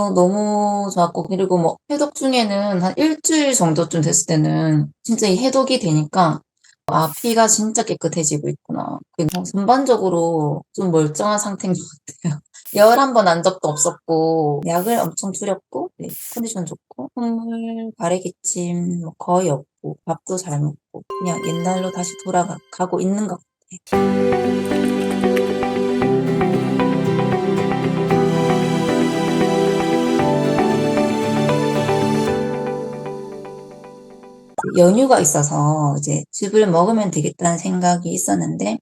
어, 너무 좋았고, 그리고 뭐, 해독 중에는 한 일주일 정도쯤 됐을 때는 진짜 이 해독이 되니까, 아, 피가 진짜 깨끗해지고 있구나. 그냥 전반적으로 좀 멀쩡한 상태인 것 같아요. 열 한번난 적도 없었고, 약을 엄청 줄였고, 네, 컨디션 좋고, 콧물, 가래기침 뭐 거의 없고, 밥도 잘 먹고, 그냥 옛날로 다시 돌아가고 있는 것 같아요. 연유가 있어서 이제 즙을 먹으면 되겠다는 생각이 있었는데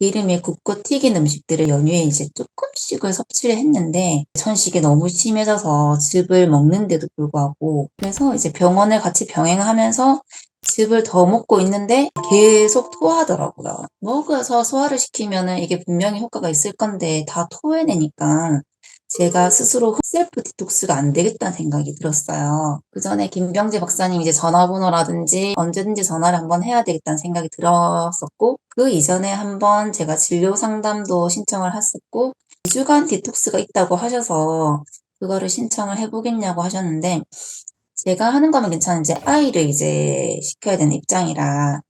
기름에 굽고 튀긴 음식들을 연유에 이제 조금씩을 섭취를 했는데 천식이 너무 심해져서 즙을 먹는데도 불구하고 그래서 이제 병원을 같이 병행하면서 즙을 더 먹고 있는데 계속 토하더라고요. 먹어서 소화를 시키면은 이게 분명히 효과가 있을 건데 다 토해내니까 제가 스스로 셀프 디톡스가 안 되겠다는 생각이 들었어요. 그 전에 김병재 박사님 이제 전화번호라든지 언제든지 전화를 한번 해야 되겠다는 생각이 들었었고, 그 이전에 한번 제가 진료 상담도 신청을 했었고, 2주간 디톡스가 있다고 하셔서 그거를 신청을 해보겠냐고 하셨는데, 제가 하는 거면 괜찮은지 아이를 이제 시켜야 되는 입장이라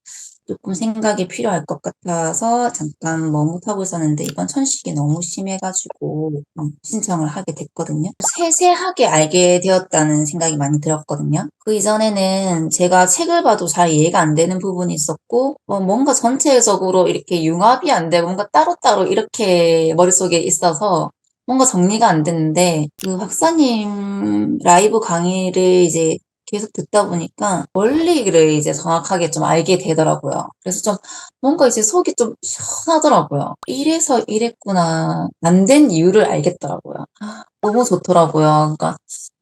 조금 생각이 필요할 것 같아서 잠깐 머뭇하고 있었는데 이번 천식이 너무 심해가지고 음, 신청을 하게 됐거든요. 세세하게 알게 되었다는 생각이 많이 들었거든요. 그 이전에는 제가 책을 봐도 잘 이해가 안 되는 부분이 있었고 어, 뭔가 전체적으로 이렇게 융합이 안 되고 뭔가 따로따로 이렇게 머릿속에 있어서 뭔가 정리가 안 됐는데 그 박사님 라이브 강의를 이제 계속 듣다 보니까 원리를 이제 정확하게 좀 알게 되더라고요. 그래서 좀 뭔가 이제 속이 좀 시원하더라고요. 이래서 이랬구나. 안 된 이유를 알겠더라고요. 아, 너무 좋더라고요. 그러니까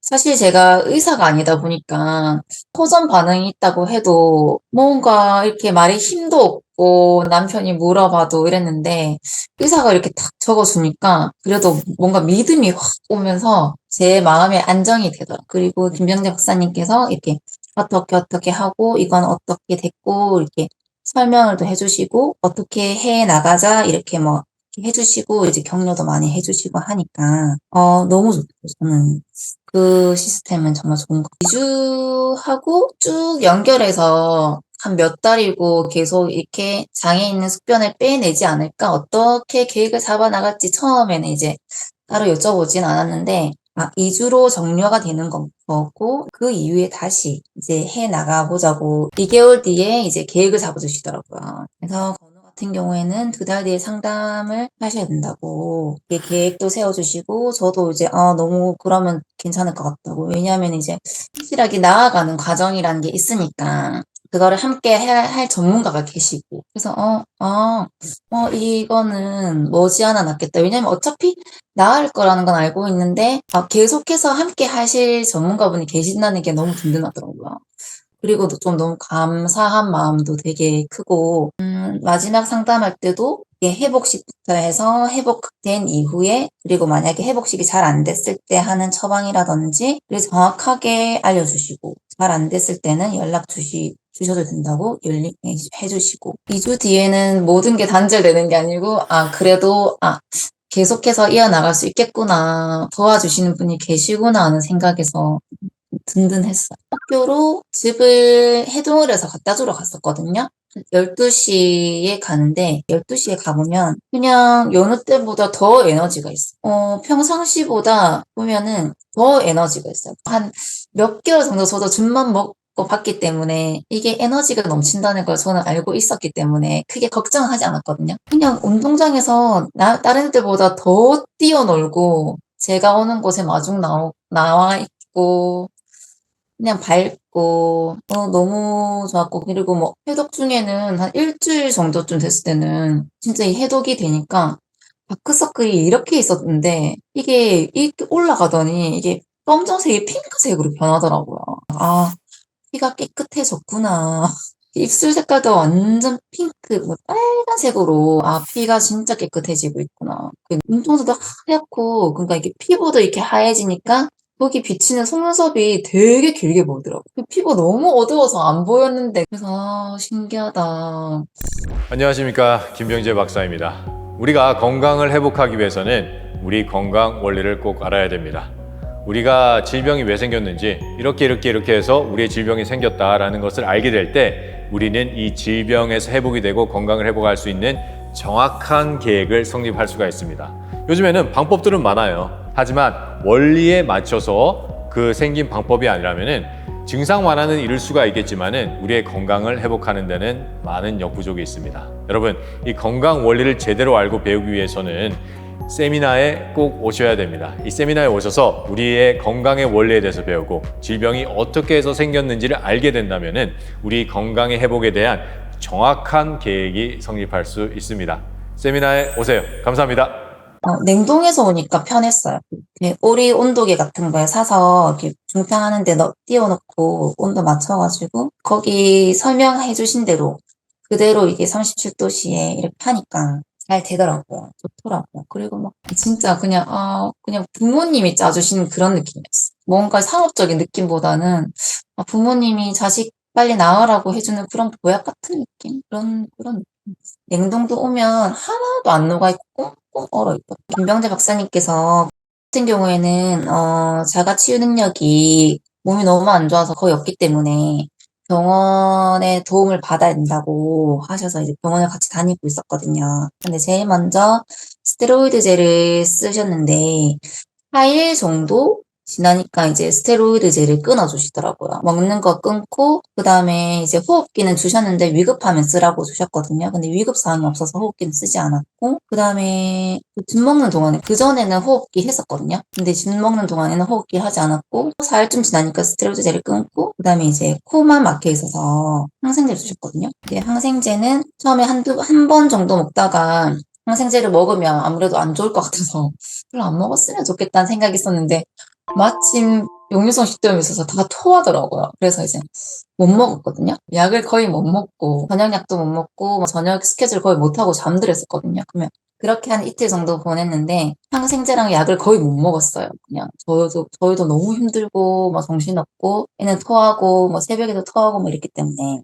사실 제가 의사가 아니다 보니까 호전 반응이 있다고 해도 뭔가 이렇게 말에 힘도 없고 남편이 물어봐도 이랬는데 의사가 이렇게 탁 적어주니까 그래도 뭔가 믿음이 확 오면서 제 마음에 안정이 되더라고요. 그리고 김병재 박사님께서 이렇게 어떻게 어떻게 하고 이건 어떻게 됐고 이렇게 설명을 또 해주시고 어떻게 해 나가자 이렇게 뭐 해주시고 이제 격려도 많이 해주시고 하니까 어 너무 좋죠. 저는 그 시스템은 정말 좋은 것 같아요. 2주하고 쭉 연결해서 한 몇 달이고 계속 이렇게 장에 있는 숙변을 빼내지 않을까 어떻게 계획을 잡아 나갈지 처음에는 이제 따로 여쭤보진 않았는데 아, 2주로 정료가 되는 거- 거고, 그 이후에 다시 이제 해 나가보자고 2개월 뒤에 이제 계획을 잡아주시더라고요. 그래서 같은 경우에는 두 달 뒤에 상담을 하셔야 된다고, 계획도 세워주시고, 저도 이제, 아, 너무 그러면 괜찮을 것 같다고. 왜냐하면 이제 확실하게 나아가는 과정이라는 게 있으니까, 그거를 함께 해야 할 전문가가 계시고. 그래서, 어, 어, 어, 이거는 머지않아 낫겠다. 왜냐면 어차피 나을 거라는 건 알고 있는데 아, 계속해서 함께 하실 전문가분이 계신다는 게 너무 든든하더라고요. 그리고 좀 너무 감사한 마음도 되게 크고 음, 마지막 상담할 때도 회복식부터 해서 회복된 이후에 그리고 만약에 회복식이 잘 안 됐을 때 하는 처방이라든지 그리고 정확하게 알려주시고 잘 안 됐을 때는 연락 주시 주셔도 된다고 연락해 주시고. 2주 뒤에는 모든 게 단절되는 게 아니고 아 그래도 아 계속해서 이어나갈 수 있겠구나, 도와주시는 분이 계시구나 하는 생각에서 든든했어요. 학교로 집을 해동을 해서 갖다 주러 갔었거든요. 12시에 가는데 12시에 가보면 그냥 여느 때보다 더 에너지가 있어. 어, 평상시보다 보면은 더 에너지가 있어요. 한 몇 개월 정도 저도 줌만 먹고 봤기 때문에 이게 에너지가 넘친다는 걸 저는 알고 있었기 때문에 크게 걱정하지 않았거든요. 그냥 운동장에서 나, 다른 애들보다 더 뛰어놀고 제가 오는 곳에 마중 나오, 나와 있고 그냥 밝고 어, 너무 좋았고 그리고 뭐 해독 중에는 한 일주일 정도쯤 됐을 때는 진짜 이 해독이 되니까 다크서클이 이렇게 있었는데 이게 이렇게 올라가더니 이게 검정색이 핑크색으로 변하더라고요. 아, 피가 깨끗해졌구나. 입술 색깔도 완전 핑크, 뭐 빨간색으로 아 피가 진짜 깨끗해지고 있구나. 그 눈동자도 하얗고 그러니까 이게 피부도 이렇게 하얘지니까 거기 비치는 속눈썹이 되게 길게 보이더라고. 그 피부 너무 어두워서 안 보였는데 그래서 아, 신기하다. 안녕하십니까 김병재 박사입니다. 우리가 건강을 회복하기 위해서는 우리 건강 원리를 꼭 알아야 됩니다. 우리가 질병이 왜 생겼는지 이렇게 이렇게 이렇게 해서 우리의 질병이 생겼다라는 것을 알게 될 때 우리는 이 질병에서 회복이 되고 건강을 회복할 수 있는 정확한 계획을 성립할 수가 있습니다. 요즘에는 방법들은 많아요. 하지만 원리에 맞춰서 그 생긴 방법이 아니라면은 증상 완화는 이룰 수가 있겠지만은 우리의 건강을 회복하는 데는 많은 역부족이 있습니다. 여러분, 이 건강 원리를 제대로 알고 배우기 위해서는 세미나에 꼭 오셔야 됩니다. 이 세미나에 오셔서 우리의 건강의 원리에 대해서 배우고 질병이 어떻게 해서 생겼는지를 알게 된다면은 우리 건강의 회복에 대한 정확한 계획이 성립할 수 있습니다. 세미나에 오세요. 감사합니다. 어, 냉동해서 오니까 편했어요. 그 오리 온도계 같은 거에 사서 이렇게 중탕하는데 넣, 띄워놓고 온도 맞춰가지고 거기 설명해 주신 대로 그대로 이게 37도씨에 이렇게 하니까 잘 되더라고요. 좋더라고요. 그리고 막 진짜 그냥 아 그냥 부모님이 짜주신 그런 느낌이었어. 뭔가 상업적인 느낌보다는 아, 부모님이 자식 빨리 나으라고 해주는 그런 보약 같은 느낌? 그런 그런. 냉동도 오면 하나도 안 녹아있고 꽁꽁 얼어있고. 김병재 박사님께서 같은 경우에는 어, 자가 치유 능력이 몸이 너무 안 좋아서 거의 없기 때문에 병원의 도움을 받아야 된다고 하셔서 이제 병원을 같이 다니고 있었거든요. 근데 제일 먼저 스테로이드제를 쓰셨는데 4일 정도 지나니까 이제 스테로이드제를 끊어주시더라고요. 먹는 거 끊고 그 다음에 이제 호흡기는 주셨는데 위급하면 쓰라고 주셨거든요. 근데 위급 사항이 없어서 호흡기는 쓰지 않았고 그 다음에 즙 먹는 동안에 그 전에는 호흡기 했었거든요. 근데 즙 먹는 동안에는 호흡기 하지 않았고 4일쯤 지나니까 스테로이드제를 끊고 그 다음에 이제 코만 막혀 있어서 항생제를 주셨거든요. 근데 항생제는 처음에 한두 한 번 정도 먹다가 항생제를 먹으면 아무래도 안 좋을 것 같아서 별로 안 먹었으면 좋겠다는 생각이 있었는데 마침 역류성 식도염이 있어서 다 토하더라고요. 그래서 이제 못 먹었거든요. 약을 거의 못 먹고 저녁약도 못 먹고 뭐 저녁 스케줄 거의 못 하고 잠들었었거든요. 그러면 그렇게 한 이틀 정도 보냈는데 항생제랑 약을 거의 못 먹었어요. 그냥 저도 저희도 너무 힘들고 막 정신없고 애는 토하고 뭐 새벽에도 토하고 뭐 이랬기 때문에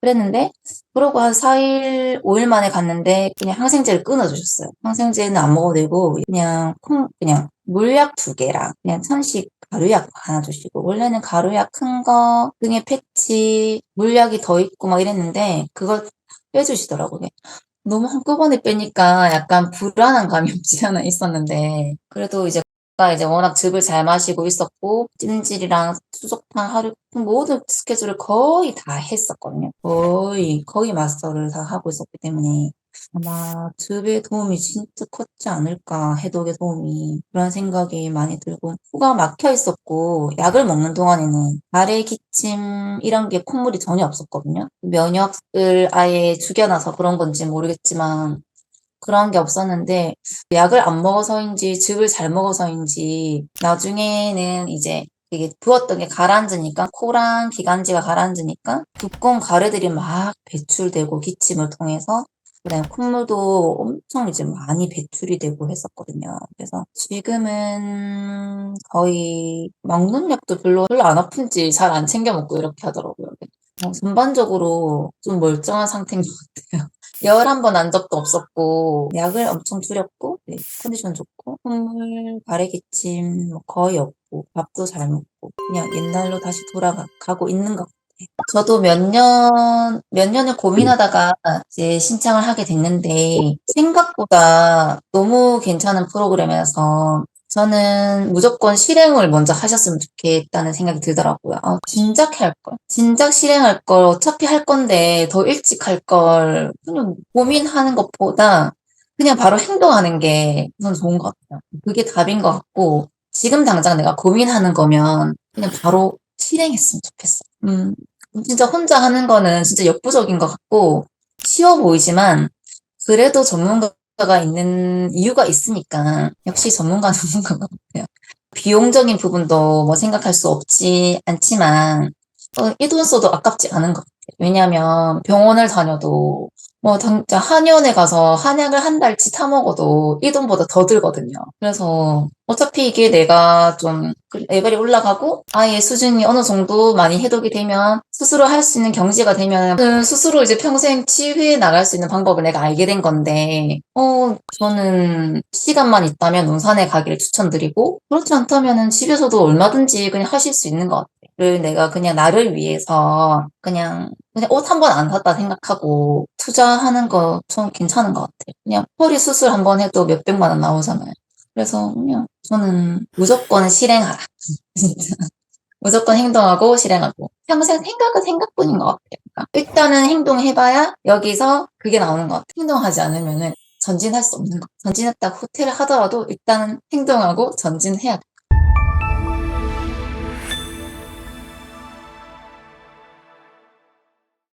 그랬는데 그러고 한 4일, 5일 만에 갔는데 그냥 항생제를 끊어주셨어요. 항생제는 안 먹어도 되고 그냥 콩 그냥 물약 두 개랑 그냥 천식 가루약 하나 주시고 원래는 가루약 큰 거 등에 패치 물약이 더 있고 막 이랬는데 그걸 빼주시더라고요. 너무 한꺼번에 빼니까 약간 불안한 감이 없지 않아 있었는데 그래도 이제 이제 워낙 즙을 잘 마시고 있었고 찜질이랑 수족탕 하루 모든 스케줄을 거의 다 했었거든요. 거의 거의 마스터를 다 하고 있었기 때문에 아마 즙의 도움이 진짜 컸지 않을까 해독의 도움이 그런 생각이 많이 들고 코가 막혀 있었고 약을 먹는 동안에는 가래 기침 이런 게 콧물이 전혀 없었거든요. 면역을 아예 죽여놔서 그런 건지 모르겠지만 그런 게 없었는데 약을 안 먹어서인지 즙을 잘 먹어서인지 나중에는 이제 이게 부었던 게 가라앉으니까 코랑 기관지가 가라앉으니까 두꺼운 가래들이 막 배출되고 기침을 통해서 그다음에 콧물도 엄청 이제 많이 배출이 되고 했었거든요. 그래서 지금은 거의 먹는 약도 별로 별로 안 아픈지 잘 안 챙겨 먹고 이렇게 하더라고요. 어, 전반적으로 좀 멀쩡한 상태인 것 같아요. 열 한번난 적도 없었고 약을 엄청 줄였고 네, 컨디션 좋고 콧물, 가래 기침 뭐 거의 없고 밥도 잘 먹고 그냥 옛날로 다시 돌아가고 있는 것. 저도 몇 년, 몇 년을 고민하다가 이제 신청을 하게 됐는데 생각보다 너무 괜찮은 프로그램이라서 저는 무조건 실행을 먼저 하셨으면 좋겠다는 생각이 들더라고요. 아, 진작 할 걸. 진작 실행할 걸 어차피 할 건데 더 일찍 할 걸 그냥 고민하는 것보다 그냥 바로 행동하는 게 우선 좋은 것 같아요. 그게 답인 것 같고 지금 당장 내가 고민하는 거면 그냥 바로 실행했으면 좋겠어. 음, 진짜 혼자 하는 거는 진짜 역부족인 것 같고 쉬워 보이지만 그래도 전문가가 있는 이유가 있으니까 역시 전문가는 전문가인 것 같아요. 비용적인 부분도 뭐 생각할 수 없지 않지만 어, 이돈 써도 아깝지 않은 것 같아요. 왜냐하면 병원을 다녀도 뭐 진짜 한의원에 가서 한약을 한 달치 타 먹어도 이 돈보다 더 들거든요. 그래서 어차피 이게 내가 좀 레벨이 올라가고 아예 수준이 어느 정도 많이 해독이 되면 스스로 할 수 있는 경지가 되면 그 스스로 이제 평생 치유해 나갈 수 있는 방법을 내가 알게 된 건데 어 저는 시간만 있다면 논산에 가기를 추천드리고 그렇지 않다면은 집에서도 얼마든지 그냥 하실 수 있는 것 같아요. 를 내가 그냥 나를 위해서 그냥 그냥 옷 한 번 안 샀다 생각하고 투자하는 거 좀 괜찮은 것 같아요. 그냥 허리 수술 한 번 해도 몇 백만 원 나오잖아요. 그래서 그냥 저는 무조건 실행하라. 무조건 행동하고 실행하고. 평생 생각은 생각뿐인 것 같아요. 그러니까 일단은 행동해봐야 여기서 그게 나오는 것 같아요. 행동하지 않으면은 전진할 수 없는 거. 전진했다고 호텔을 하더라도 일단은 행동하고 전진해야 돼.